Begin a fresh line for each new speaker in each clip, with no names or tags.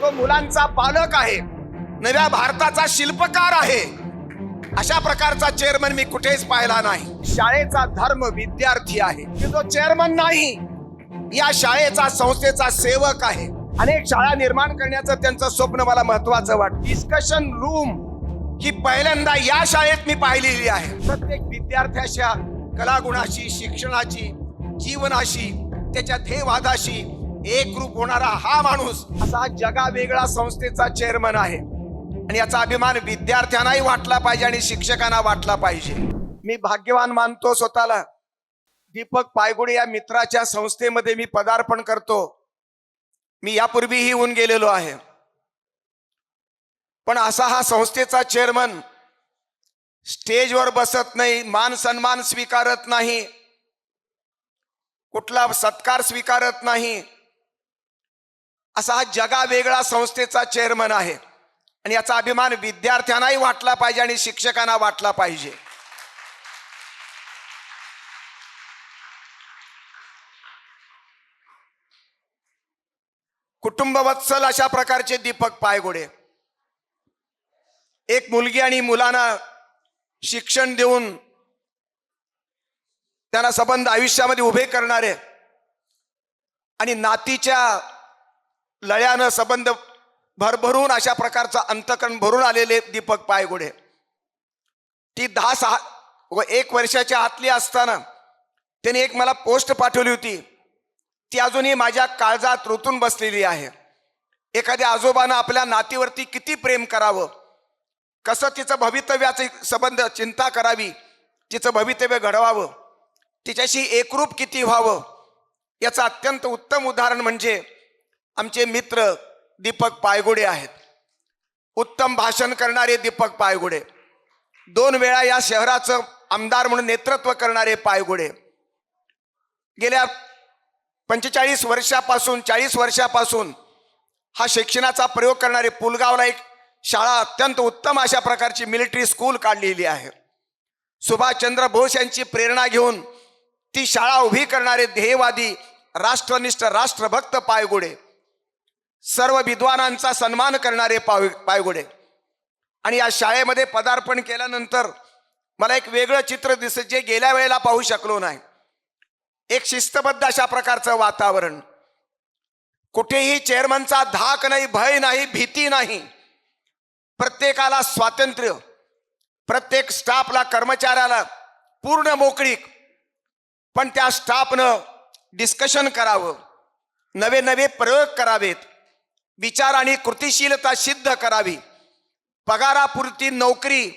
तो मुलांचा पालक आहे. नव्या भारताचा शिल्पकार आहे. अशा प्रकारचा चेअरमन मी कुठेच पाहिला नाही. शाळेचा धर्म विद्यार्थी आहे. की जो चेअरमन नाही. या शाळेचा संस्थेचा सेवक आहे. अनेक शाळा निर्माण करण्याचं त्यांचं स्वप्न मला महत्वाचं वाटतं. डिस्कशन रूम ही पहिल्यांदा या शाळेत मी पाहिलेली आहे. प्रत्येक विद्यार्थ्याच्या कलागुणाशी शिक्षणाची जीवनाशी त्याच्या ध्येयवादाशी एकरूप होणारा हा माणूस असा जगा वेगळा संस्थेचा चेअरमन आहे. आणि याचा अभिमान विद्यार्थ्यांनाही वाटला पाहिजे आणि शिक्षकांना वाटला पाहिजे. मी भाग्यवान मानतो स्वतःला. दीपक पायगुडे या मित्राच्या संस्थेमध्ये मी पदार्पण करतो. मी यापूर्वीही होऊन गेलेलो आहे. पण असा हा संस्थेचा चेअरमन स्टेजवर बसत नाही मान सन्मान स्वीकारत नाही. कुठला सत्कार स्वीकारत नाही. असा हा जगा वेगळा संस्थेचा चेअरमन आहे. आणि याचा अभिमान विद्यार्थ्यांनाही वाटला पाहिजे आणि शिक्षकांना वाटला पाहिजे. कुटुंबवत्सल अशा प्रकारचे दीपक पायगोडे. एक मुलगी आणि मुलांना शिक्षण देऊन त्यांना संबंध आयुष्यामध्ये उभे करणारे आणि नातीच्या लळ्यानं संबंध भरभरून अशा प्रकारचं अंतकरण भरून आलेले दीपक पायगुडे. ती दहा सहा व एक वर्षाच्या आतली असताना त्याने एक मला पोस्ट पाठवली होती. ती अजूनही माझ्या काळजात रुतून बसलेली आहे. एखाद्या आजोबानं आपल्या नातीवरती किती प्रेम करावं? कसं तिचं भवितव्याचे संबंध चिंता करावी? तिचं भवितव्य घडवावं? तिच्याशी एकरूप किती व्हावं? याचं अत्यंत उत्तम उदाहरण म्हणजे आमचे मित्र दीपक पायगुडे आहेत. उत्तम भाषण करणारे दीपक पायगुडे. दोन वेळा या शहराचं आमदार म्हणून नेतृत्व करणारे पायगुडे. गेल्या पंचेचाळीस वर्षापासून चाळीस वर्षापासून हा शिक्षणाचा प्रयोग करणारे पुलगावला एक शाळा अत्यंत उत्तम अशा प्रकारची मिलिटरी स्कूल काढलेली आहे. सुभाषचंद्र बोस यांची प्रेरणा घेऊन ती शाळा उभी करणारे ध्येयवादी राष्ट्रनिष्ठ राष्ट्रभक्त पायगुडे. सर्व विद्वानांचा सन्मान करणारे पाव पायगुडे. आणि या शाळेमध्ये पदार्पण केल्यानंतर मला एक वेगळं चित्र दिसत जे गेल्या वेळेला पाहू शकलो नाही. एक शिस्तबद्ध अशा प्रकारचं वातावरण. कुठेही चेअरमनचा धाक नाही भय नाही भीती नाही. प्रत्येकाला स्वातंत्र्य प्रत्येक स्टाफला कर्मचाऱ्याला पूर्ण मोकळीक. पण त्या स्टाफनं डिस्कशन करावं. नवे नवे प्रयोग करावेत. विचार आणि कृतिशीलता सिद्ध करावी. पगारापुरती नोकरी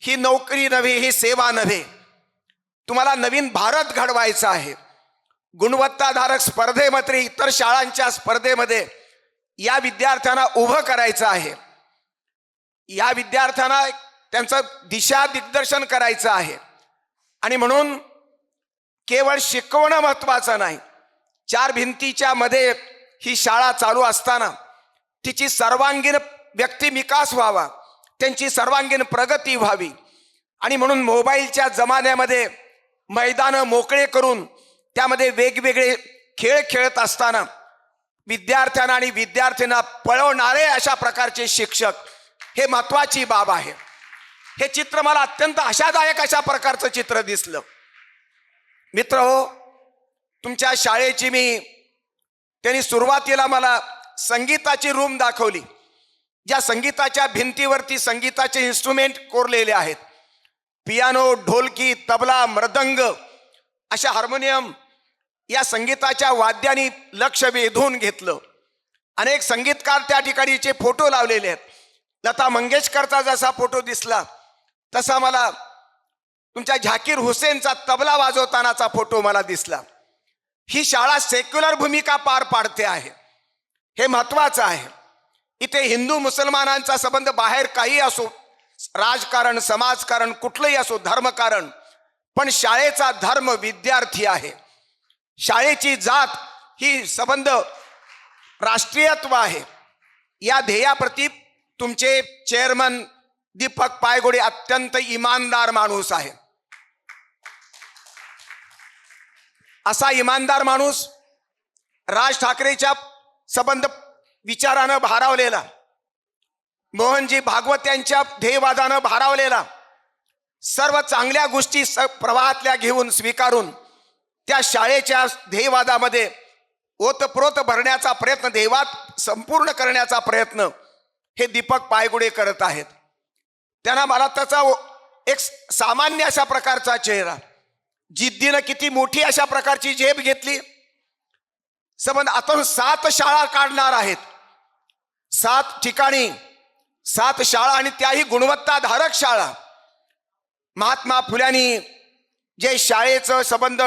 ही नोकरी नव्हे ही सेवा नव्हे. तुम्हाला नवीन भारत घडवायचा आहे. गुणवत्ताधारक स्पर्धेमध्ये इतर शाळांच्या स्पर्धेमध्ये या विद्यार्थ्यांना उभं करायचं आहे. या विद्यार्थ्यांना त्यांचं दिशा दिग्दर्शन करायचं आहे. आणि म्हणून केवळ शिकवणं महत्वाचं नाही. चार भिंतीच्या मध्ये ही शाळा चालू असताना तिची सर्वांगीण व्यक्ती विकास व्हावा त्यांची सर्वांगीण प्रगती व्हावी. आणि म्हणून मोबाईलच्या जमान्यामध्ये मैदानं मोकळे करून त्यामध्ये वेगवेगळे खेळ खेळत असताना विद्यार्थ्यांना आणि विद्यार्थ्यांना पळवणारे अशा प्रकारचे शिक्षक हे महत्वाची बाब आहे. हे चित्र मला अत्यंत आशादायक अशा प्रकारचं चित्र दिसलं. मित्र हो तुमच्या शाळेची मी त्यांनी सुरुवातीला मला संगीताची रूम दाखवली. ज्या संगीताच्या भिंतीवरती संगीताचे इन्स्ट्रुमेंट कोरलेले आहेत. पियानो ढोलकी तबला मृदंग अशा हार्मोनियम या संगीताच्या वाद्यांनी लक्ष वेधून घेतलं. अनेक संगीतकार त्या ठिकाणीचे फोटो लावलेले आहेत. लता मंगेशकरचा जसा फोटो दिसला तसा मला तुमच्या झाकीर हुसेनचा तबला वाजवतानाचा फोटो मला दिसला. ही शाळा सेक्युलर भूमिका पार पाडते आहे. हे महत्वाचं आहे. इथे हिंदू मुसलमानांचा संबंध बाहेर काही असो राजकारण समाजकारण कुठलंही असो धर्मकारण पण शाळेचा धर्म विद्यार्थी आहे. शाळेची जात ही संबंध राष्ट्रीयत्व आहे. या ध्येयाप्रती तुमचे चेअरमन दीपक पायगोडे अत्यंत इमानदार माणूस आहे. असा इमानदार माणूस राज ठाकरेच्या संबंध विचारानं भारावलेला मोहनजी भागवत यांच्या ध्येयवादानं भारावलेला सर्व चांगल्या गोष्टी स प्रवाहातल्या घेऊन स्वीकारून त्या शाळेच्या ध्येयवादामध्ये ओतप्रोत भरण्याचा प्रयत्न देवात संपूर्ण करण्याचा प्रयत्न हे दीपक पायगुडे करत आहेत. त्यांना मला त्याचा एक सामान्य अशा प्रकारचा चेहरा जिद्दीनं किती मोठी अशा प्रकारची झेप घेतली? संबंध आता सात शाळा काढणार आहेत. सात ठिकाणी सात शाळा आणि त्याही गुणवत्ताधारक शाळा. महात्मा फुल्यांनी जे शाळेचं संबंध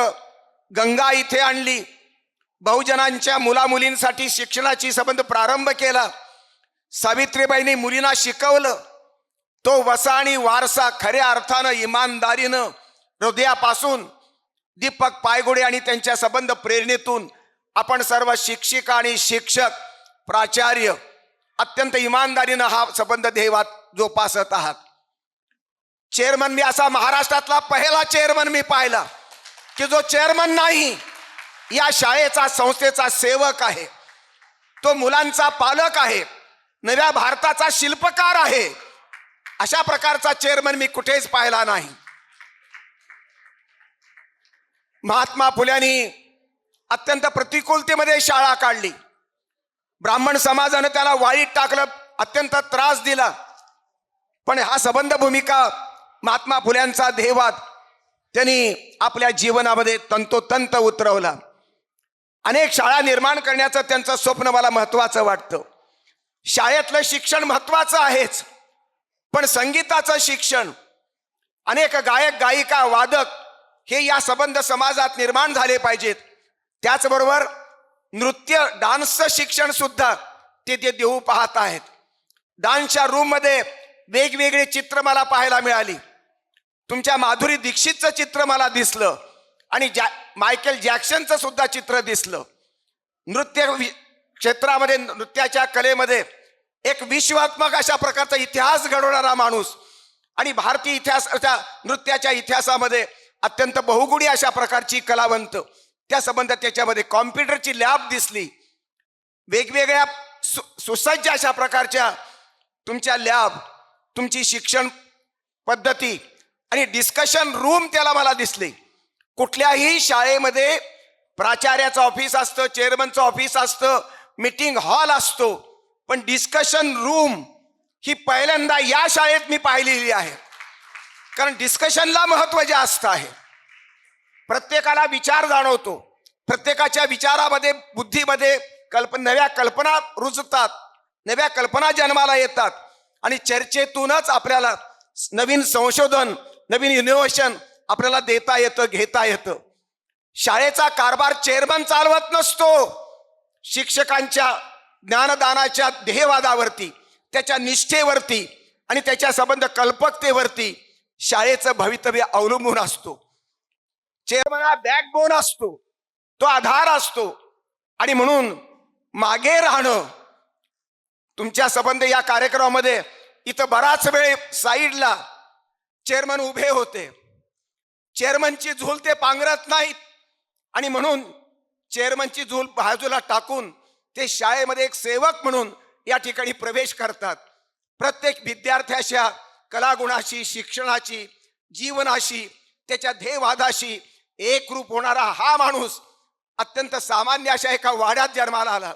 गंगा इथे आणली बहुजनांच्या मुलामुलींसाठी शिक्षणाची संबंध प्रारंभ केला सावित्रीबाईंनी मुलींना शिकवलं तो वसा आणि वारसा खऱ्या अर्थानं इमानदारीनं हृदयापासून दीपक पायगुडे आणि त्यांच्या संबंध प्रेरणेतून आपण सर्व शिक्षिका आणि शिक्षक प्राचार्य अत्यंत इमानदारीनं हा संबंध देवात जोपासत आहात. चेअरमन मी असा महाराष्ट्रातला पहिला चेअरमन मी पाहिला की जो चेअरमन नाही या शाळेचा संस्थेचा सेवक आहे. तो मुलांचा पालक आहे नव्या भारताचा शिल्पकार आहे. अशा प्रकारचा चेअरमन मी कुठेच पाहिला नाही. महात्मा फुल्यांनी अत्यंत प्रतिकूलतेमध्ये शाळा काढली. ब्राह्मण समाजानं त्याला वाईट टाकलं अत्यंत त्रास दिला. पण हा संबंध भूमिका महात्मा फुल्यांचा ध्येयवाद त्यांनी आपल्या जीवनामध्ये तंतोतंत उतरवला. अनेक शाळा निर्माण करण्याचं त्यांचं स्वप्न मला महत्वाचं वाटतं. शाळेतलं शिक्षण महत्वाचं आहेच पण संगीताचं शिक्षण अनेक गायक गायिका वादक हे या संबंध समाजात निर्माण झाले पाहिजेत. त्याचबरोबर नृत्य डान्सचं शिक्षण सुद्धा ते ते देऊ पाहत आहेत. डान्सच्या रूममध्ये वेगवेगळे चित्र मला पाहायला मिळाली. तुमच्या माधुरी दीक्षितचं चित्र मला दिसलं आणि जॅ मायकेल जॅक्सनचं सुद्धा चित्र दिसलं. नृत्य वि- क्षेत्रामध्ये नृत्याच्या कलेमध्ये एक विश्वात्मक अशा प्रकारचा इतिहास घडवणारा माणूस आणि भारतीय इतिहासाच्या नृत्याच्या इतिहासामध्ये अत्यंत बहुगुणी अशा प्रकारची कलावंत. त्या संबंधात त्याच्यामध्ये कॉम्प्युटरची लॅब दिसली. वेगवेगळ्या सु सुसज्ज अशा प्रकारच्या तुमच्या लॅब तुमची शिक्षण पद्धती आणि डिस्कशन रूम त्याला मला दिसले. कुठल्याही शाळेमध्ये प्राचार्याचं ऑफिस असतं चेअरमनचं ऑफिस असतं मीटिंग हॉल असतो. पण डिस्कशन रूम ही पहिल्यांदा या शाळेत मी पाहिलेली आहे. कारण डिस्कशनला महत्त्व जास्त आहे. प्रत्येकाला विचार जाणवतो. प्रत्येकाच्या विचारामध्ये बुद्धीमध्ये कल्प नव्या कल्पना रुजतात. नव्या कल्पना जन्माला येतात. आणि चर्चेतूनच आपल्याला नवीन संशोधन नवीन इनोव्हेशन आपल्याला देता येतं घेता येतं. शाळेचा कारभार चेअरमन चालवत नसतो. शिक्षकांच्या ज्ञानदानाच्या ध्येयवादावरती त्याच्या निष्ठेवरती आणि त्याच्या संबंध कल्पकतेवरती शाळेचं भवितव्य अवलंबून असतो. चेअरमन हा बॅकबोन असतो. तो आधार असतो. आणि म्हणून मागे राहणं तुमच्या संबंध या कार्यक्रमामध्ये इथं बराच वेळ साईडला चेअरमन उभे होते. चेअरमनची झूल ते पांघरत नाहीत. आणि म्हणून चेअरमनची झूल बाजूला टाकून ते शाळेमध्ये एक सेवक म्हणून या ठिकाणी प्रवेश करतात. प्रत्येक विद्यार्थ्याच्या कलागुणाशी शिक्षणाची जीवनाशी त्याच्या ध्येयवादाशी एकरूप होणारा हा माणूस अत्यंत सामान्य अशा एका वाड्यात जन्माला आला.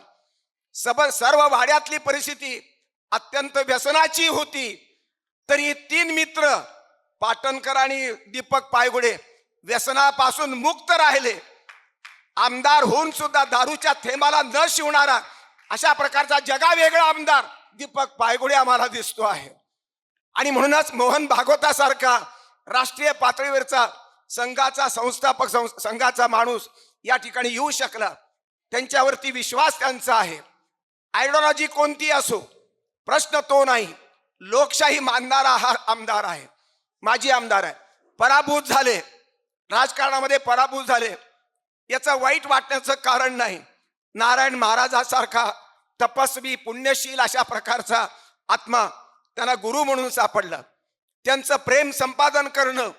सब सर्व वाड्यातली परिस्थिती अत्यंत व्यसनाची होती. तरी तीन मित्र पाटणकर आणि दीपक पायगुडे व्यसनापासून मुक्त राहिले. आमदार होऊन सुद्धा दारूच्या थेंबाला न शिवणारा अशा प्रकारचा जगावेगळा आमदार दीपक पायगुडे आम्हाला दिसतो आहे. आणि म्हणूनच मोहन भागवतासारखा राष्ट्रीय पातळीवरचा संघाचा संस्थापक संघाचा माणूस या ठिकाणी येऊ शकला. त्यांच्यावरती विश्वास त्यांचा आहे. आयडिओलॉजी कोणती असो प्रश्न तो नाही. लोकशाही मानणारा हा आमदार आहे. माजी आमदार आहे. पराभूत झाले. राजकारणामध्ये पराभूत झाले. याचं वाईट वाटण्याचं कारण नाही. नारायण महाराजासारखा तपस्वी पुण्यशील अशा प्रकारचा आत्मा त्यांना गुरु म्हणून सापडला. त्यांचं प्रेम संपादन करणं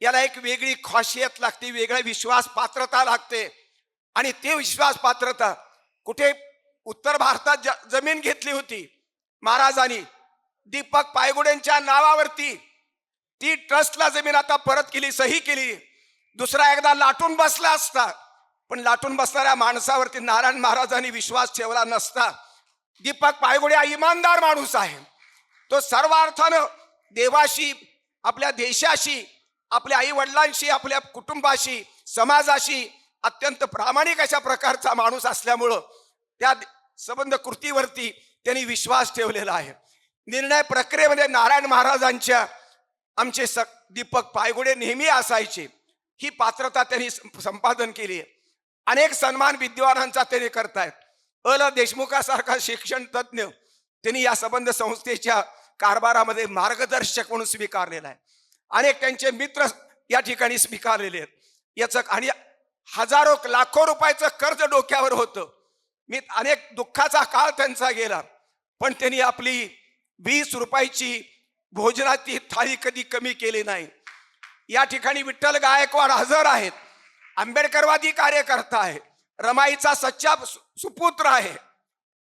याला एक वेगळी खासियत लागते वेगळा विश्वास पात्रता लागते. आणि ते विश्वास पात्रता कुठे उत्तर भारतात ज- जमीन घेतली होती. महाराजांनी दीपक पायगुडेंच्या नावावरती ती ट्रस्टला जमीन आता परत केली सही केली. दुसरा एकदा लाटून बसला असता. पण लाटून बसणाऱ्या माणसावरती नारायण महाराजांनी विश्वास ठेवला नसता. दीपक पायगुडे हा इमानदार माणूस आहे. तो सर्व अर्थानं देवाशी आपल्या देशाशी आपल्या आई वडिलांशी आपल्या कुटुंबाशी समाजाशी अत्यंत प्रामाणिक अशा प्रकारचा माणूस असल्यामुळं त्या संबंध कृतीवरती त्यांनी विश्वास ठेवलेला आहे. निर्णय प्रक्रियेमध्ये नारायण महाराजांच्या आमचे स दीपक पायगुडे नेहमी असायचे. ही पात्रता त्यांनी सं- संपादन केली आहे. अनेक सन्मान विद्वानांचा त्यांनी करतायत. अल देशमुखासारखा शिक्षण तज्ज्ञ त्यांनी या संबंध संस्थेच्या कारभारामध्ये मार्गदर्शक म्हणून स्वीकारलेला आहे. अनेक त्यांचे मित्र या ठिकाणी स्वीकारलेले आहेत. याचं आणि हजारो लाखो रुपयाचं कर्ज डोक्यावर होतं. मी अनेक दुःखाचा काळ त्यांचा गेला. पण त्यांनी आपली वीस रुपयाची भोजनाची थाळी कधी कमी केली नाही. या ठिकाणी विठ्ठल गायकवाड हजर आहेत. आंबेडकरवादी कार्यकर्ता आहे. रमाईचा सच्चा सु- सुपुत्र आहे.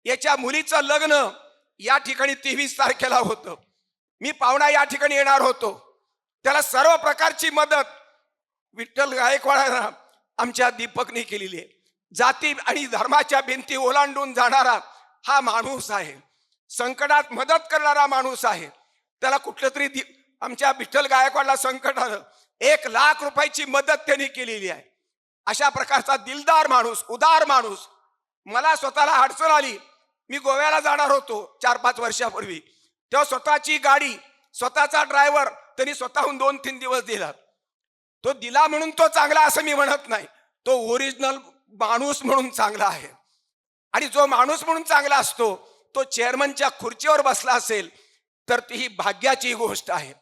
याच्या मुलीचं लग्न या ठिकाणी तेवीस तारखेला होतं. मी पाहुणा या ठिकाणी येणार होतो. त्याला सर्व प्रकारची मदत. विठ्ठल गायकवाडांना आमच्या दीपकने केलेली आहे. जाती आणि धर्माच्या भिंती ओलांडून जाणारा हा माणूस आहे. संकटात मदत करणारा माणूस आहे. त्याला कुठलं तरी दि- आमच्या विठ्ठल गायकवाडला संकट आलं. एक लाख रुपयाची मदत त्यांनी केलेली आहे. अशा प्रकारचा दिलदार माणूस उदार माणूस. मला स्वतःला अडचण आली. मी गोव्याला जाणार होतो चार पाच वर्षापूर्वी. तेव्हा स्वतःची गाडी स्वतःचा ड्रायव्हर त्यांनी स्वतःहून दोन तीन दिवस दिला. तो दिला म्हणून तो चांगला असं मी म्हणत नाही. तो ओरिजिनल माणूस म्हणून चांगला आहे. आणि जो माणूस म्हणून चांगला असतो तो चेअरमनच्या खुर्चीवर बसला असेल तर ती ही भाग्याची गोष्ट आहे.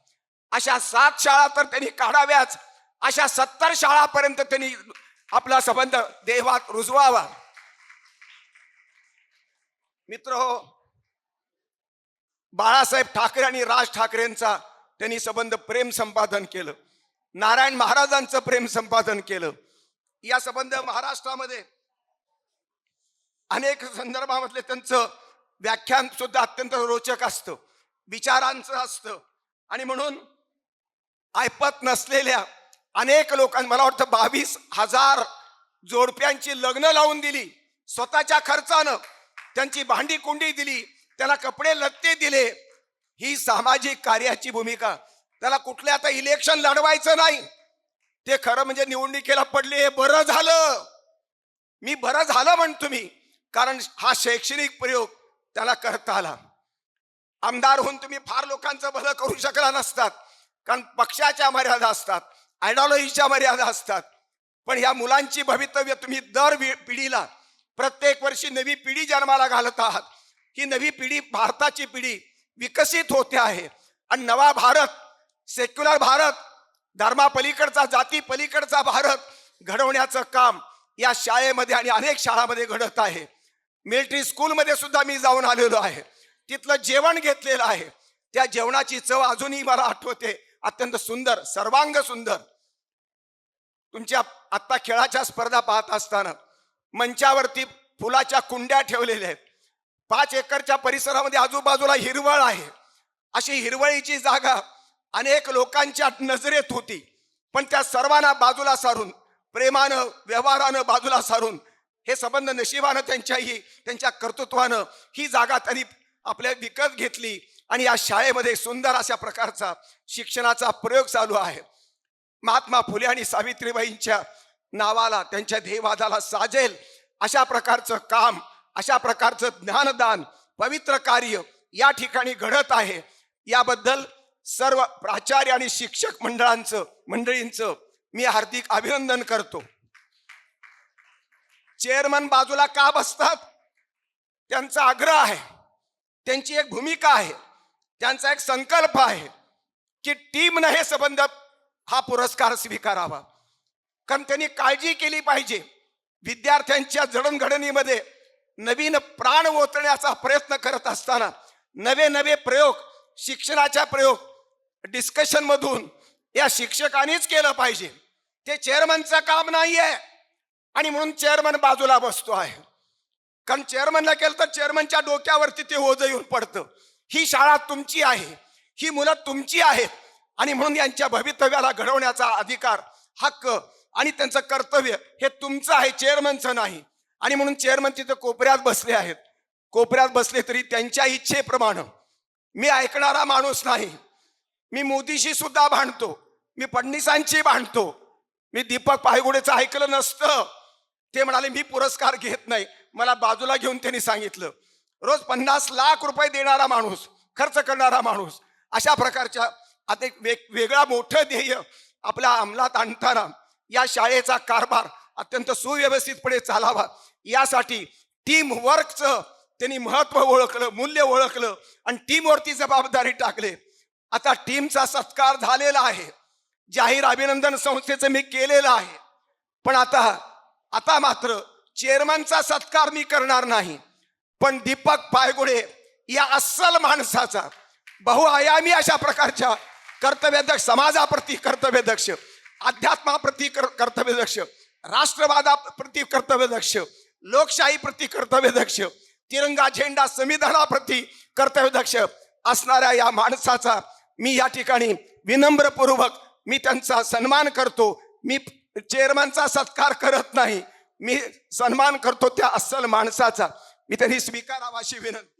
अशा सात शाळा तर त्यांनी काढाव्याच. अशा सत्तर शाळापर्यंत त्यांनी आपला संबंध देवात रुजवावा. मित्र हो बाळासाहेब ठाकरे आणि राज ठाकरेंचा त्यांनी संबंध प्रेम संपादन केलं. नारायण महाराजांचं प्रेम संपादन केलं. या संबंध महाराष्ट्रामध्ये अनेक संदर्भामधले त्यांचं व्याख्यान सुद्धा अत्यंत रोचक असतं. विचारांचं असतं. आणि म्हणून ऐपत नसलेल्या अनेक लोकांनी मला वाटतं बावीस हजार जोडप्यांची लग्न लावून दिली स्वतःच्या खर्चानं. त्यांची भांडी कुंडी दिली त्याला कपडे लत्ते दिले. ही सामाजिक कार्याची भूमिका. त्याला कुठल्या आता इलेक्शन लढवायचं नाही. ते खरं म्हणजे निवडणुकीला पडले हे बरं झालं. मी बरं झालं म्हणतो मी कारण हा शैक्षणिक प्रयोग त्याला करता आला. आमदार होऊन तुम्ही फार लोकांचं भलं करू शकला नसतात. कारण पक्षाच्या मर्यादा असतात आयडॉलॉजीच्या मर्यादा असतात. पण या मुलांची भवितव्य तुम्ही दर पिढीला प्रत्येक वर्षी नवी पिढी जन्माला घालत आहात. ही नवी पिढी भारताची पिढी विकसित होते आहे. आणि नवा भारत सेक्युलर भारत धर्मापलीकडचा जाती पलीकडचा भारत घडवण्याचं काम या शाळेमध्ये आणि अनेक शाळामध्ये घडत आहे. मिलिटरी स्कूलमध्ये सुद्धा मी जाऊन आलेलो आहे. तिथलं जेवण घेतलेलं आहे. त्या जेवणाची चव अजूनही मला आठवते. अत्यंत सुंदर सर्वांग सुंदर तुमच्या आत्ता खेळाच्या स्पर्धा पाहत असताना मंचावरती फुलाच्या कुंड्या ठेवलेल्या आहेत. पाच एकरच्या परिसरामध्ये आजूबाजूला हिरवळ आहे. अशी हिरवळीची जागा अनेक लोकांच्या नजरेत होती. पण त्या सर्वांना बाजूला सारून प्रेमानं व्यवहारानं बाजूला सारून हे संबंध नशिबानं त्यांच्याही त्यांच्या कर्तृत्वानं ही जागा त्यांनी आपल्या विकत घेतली आणि या शाळेमध्ये सुंदर अशा प्रकारचा शिक्षणाचा प्रयोग चालू आहे. महात्मा फुले आणि सावित्रीबाईंच्या नावाला त्यांच्या देवादाला साजेल. अशा प्रकारचं काम अशा प्रकारचं ज्ञानदान पवित्र कार्य या ठिकाणी घडत आहे. याबद्दल सर्व प्राचार्य आणि शिक्षक मंडळांचं मंडळींचं मी हार्दिक अभिनंदन करतो. चेअरमन बाजूला का बसतात? त्यांचा आग्रह आहे. त्यांची एक भूमिका आहे. त्यांचा एक संकल्प आहे की टीमनं हे संबंध हा पुरस्कार स्वीकारावा. कारण त्यांनी काळजी केली पाहिजे. विद्यार्थ्यांच्या जडणघडणीमध्ये नवीन प्राण ओतण्याचा प्रयत्न करत असताना नवे नवे प्रयोग शिक्षणाच्या प्रयोग डिस्कशनमधून या शिक्षकांनीच केलं पाहिजे. ते चेअरमनचं काम नाही आहे आणि म्हणून चेअरमन बाजूला बसतो आहे. कारण चेअरमनला केलं तर चेअरमनच्या डोक्यावरती ते ओझं येऊन पडतं. ही शाळा तुमची आहे. ही मुलं तुमची आहेत. आणि म्हणून यांच्या भवितव्याला घडवण्याचा अधिकार हक्क आणि त्यांचं कर्तव्य हे तुमचं आहे चेअरमनचं नाही. आणि म्हणून चेअरमन तिथं कोपऱ्यात बसले आहेत. कोपऱ्यात बसले तरी त्यांच्या इच्छेप्रमाणे मी ऐकणारा माणूस नाही. मी मोदीशी सुद्धा भांडतो. मी फडणवीसांची भांडतो. मी दीपक पायगुडेचं ऐकलं नसतं. ते म्हणाले मी पुरस्कार घेत नाही. मला बाजूला घेऊन त्यांनी सांगितलं रोज पन्नास लाख रुपये देणारा माणूस खर्च करणारा माणूस अशा प्रकारच्या आता एक वेग वेगळा मोठं ध्येय आपल्या अंमलात आणताना या शाळेचा कारभार अत्यंत सुव्यवस्थितपणे चालावा. यासाठी टीम वर्कचं त्यांनी महत्त्व ओळखलं मूल्य ओळखलं आणि टीमवरती जबाबदारी टाकले. आता टीमचा सत्कार झालेला आहे. जाहीर अभिनंदन संस्थेचं मी केलेलं आहे. पण आता आता मात्र चेअरमनचा सत्कार मी करणार नाही. पण दीपक पायगुडे या अस्सल माणसाचा बहुआयामी अशा प्रकारच्या कर्तव्यदक्ष समाजाप्रती कर्तव्यदक्ष अध्यात्माप्रती कर- कर्तव्यदक्ष राष्ट्रवादाप्रती कर्तव्यदक्ष लोकशाहीप्रती कर्तव्यदक्ष तिरंगा झेंडा संविधानाप्रती कर्तव्यदक्ष असणाऱ्या या माणसाचा मी या ठिकाणी विनम्रपूर्वक मी त्यांचा सन्मान करतो. मी चेअरमनचा सत्कार करत नाही. मी सन्मान करतो त्या अस्सल माणसाचा. मी त्यांनी स्वीकारावा अशी विनंती.